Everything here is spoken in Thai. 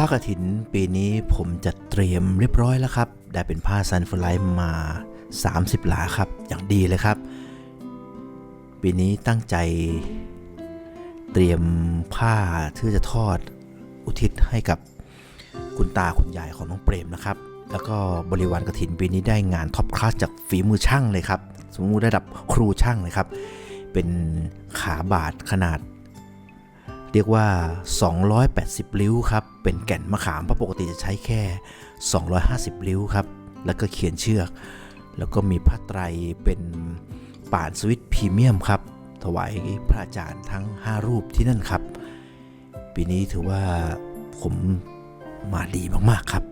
ผ้ากฐินปีนี้ผมจัดเตรียมเรียบร้อยแล้วครับ ได้เป็นผ้าซันฟลายมา 30 หลาครับ อย่างดีเลยครับ ปีนี้ตั้งใจ เตรียมผ้าที่จะทอดอุทิศให้กับคุณตาคุณยายของน้องเปรมนะครับ แล้วก็บริวารกฐินปีนี้ได้งานท็อปคลาสจากฝีมือช่างเลยครับ สมมติระดับครูช่างเลยครับ เป็นขาบาทขนาด เรียกว่า 280ริ้วครับ เป็นแก่นมะขามเพราะปกติจะใช้แค่ 250ริ้วครับ แล้วก็เขียนเชือก แล้วก็มีผ้าไตรเป็นป่านสวิตพรีเมียมครับ ถวายพระอาจารย์ทั้ง 5 รูปที่นั่นครับ ปีนี้ถือว่าผมมาดีมาก ๆ ครับ